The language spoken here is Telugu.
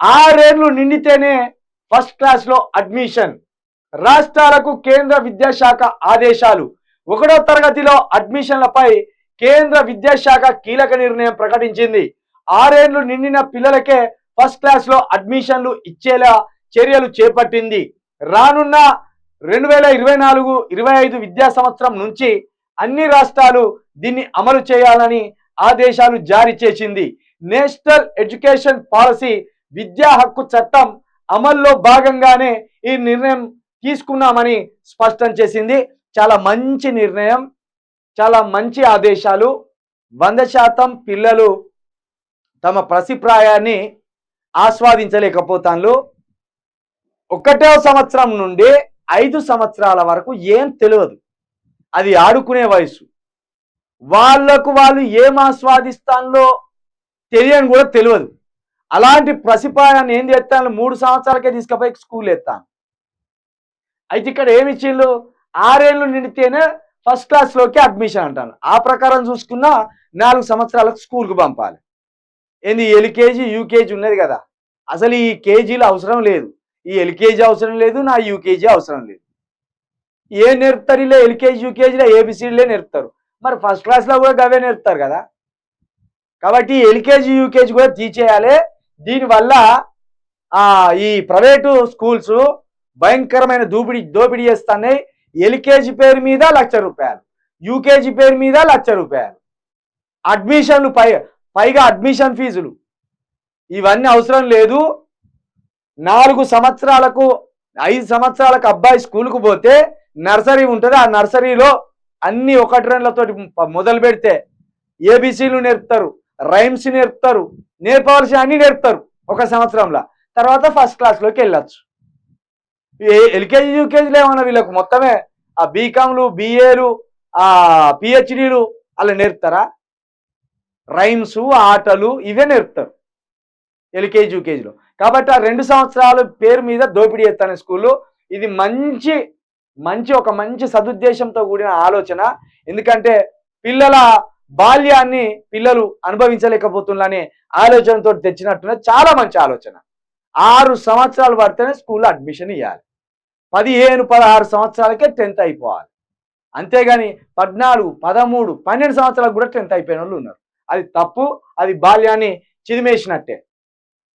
ఆరేళ్ళు నిండితేనే ఫస్ట్ క్లాస్లో అడ్మిషన్. రాష్ట్రాలకు కేంద్ర విద్యాశాఖ ఆదేశాలు. ఒకటో తరగతిలో అడ్మిషన్లపై కేంద్ర విద్యాశాఖ కీలక నిర్ణయం ప్రకటించింది. ఆరేళ్ళు నిండిన పిల్లలకే ఫస్ట్ క్లాస్లో అడ్మిషన్లు ఇచ్చేలా చర్యలు చేపట్టింది. రానున్న రెండు వేల ఇరవై నాలుగు ఇరవై ఐదు విద్యా సంవత్సరం నుంచి అన్ని రాష్ట్రాలు దీన్ని అమలు చేయాలని ఆదేశాలు జారీ చేసింది. నేషనల్ ఎడ్యుకేషన్ పాలసీ విద్యా హక్కు చట్టం అమల్లో భాగంగానే ఈ నిర్ణయం తీసుకున్నామని స్పష్టం చేసింది. చాలా మంచి నిర్ణయం చాలా మంచి ఆదేశాలు. వంద శాతం పిల్లలు తమ ప్రసిప్రాయాన్ని ఆస్వాదించలేకపోతాను ఒకటో సంవత్సరం నుండి ఐదు సంవత్సరాల వరకు ఏం తెలియదు. అది ఆడుకునే వయసు. వాళ్ళకు వాళ్ళు ఏం ఆస్వాదిస్తానో తెలియని కూడా తెలియదు. అలాంటి ప్రసిపాయాన్ని ఏం చేస్తాను? మూడు సంవత్సరాలకే తీసుకుపోయి స్కూల్ ఎత్తాను. అయితే ఇక్కడ ఏమి ఇచ్చిండ్రు? ఆరేళ్ళు నిండితేనే ఫస్ట్ క్లాస్లోకి అడ్మిషన్ అంటాను. ఆ ప్రకారం చూసుకున్నా నాలుగు సంవత్సరాలకు స్కూల్కి పంపాలి. ఏంది? ఎల్కేజీ యూకేజీ ఉన్నది కదా. అసలు ఈ కేజీలు అవసరం లేదు. ఈ ఎల్కేజీ అవసరం లేదు నా యూకేజీ అవసరం లేదు. ఏం నేర్పుతారు ఇలా ఎల్కేజీ యూకేజీలో ఏబిసిడీలే నేర్పుతారు. మరి ఫస్ట్ క్లాస్లో కూడా గవే నేర్పుతారు కదా. కాబట్టి ఎల్కేజీ యూకేజీ కూడా తీసేయాలి. దీనివల్ల ఈ ప్రైవేటు స్కూల్స్ భయంకరమైన దోపిడీ దోపిడీ చేస్తున్నాయి. ఎల్కేజీ పేరు మీద లక్ష రూపాయలు యూకేజీ పేరు మీద లక్ష రూపాయలు. అడ్మిషన్లు పై పైగా అడ్మిషన్ ఫీజులు. ఇవన్నీ అవసరం లేదు. నాలుగు సంవత్సరాలకు ఐదు సంవత్సరాలకు అబ్బాయి స్కూల్కు పోతే నర్సరీ ఉంటుంది. ఆ నర్సరీలో అన్ని ఒకటి రెండులతో మొదలు పెడితే ఏబీసీలు నేర్పుతారు? రైమ్స్ నేర్పుతారు నేర్పవలసిన అన్ని నేర్పుతారు ఒక సంవత్సరంలో. తర్వాత ఫస్ట్ క్లాస్లోకి వెళ్ళచ్చు. ఎల్కేజీ యూకేజీలో ఏమన్నా వీళ్ళకు మొత్తమే ఆ బీకామ్లు బీఏలు ఆ పిహెచ్డీలు అలా నేర్పుతారా? రైమ్స్ ఆటలు ఇవే నేర్పుతారు ఎల్కేజీ యూకేజీలో. కాబట్టి ఆ రెండు సంవత్సరాల పేరు మీద దోపిడీ ఎత్తాను స్కూల్లో ఇది మంచి మంచి ఒక మంచి సదుద్దేశంతో కూడిన ఆలోచన. ఎందుకంటే పిల్లల బాల్యాన్ని పిల్లలు అనుభవించలేకపోతున్నారనే ఆలోచనతో తెచ్చినట్టున్న చాలా మంచి ఆలోచన. ఆరు సంవత్సరాలు పడితేనే స్కూల్లో అడ్మిషన్ ఇవ్వాలి పదిహేను పదహారు సంవత్సరాలకే టెన్త్ అయిపోవాలి. అంతేగాని పద్నాలుగు పదమూడు పన్నెండు సంవత్సరాలకు కూడా టెన్త్ అయిపోయిన వాళ్ళు ఉన్నారు. అది తప్పు అది బాల్యాన్ని చిదిమేసినట్టే.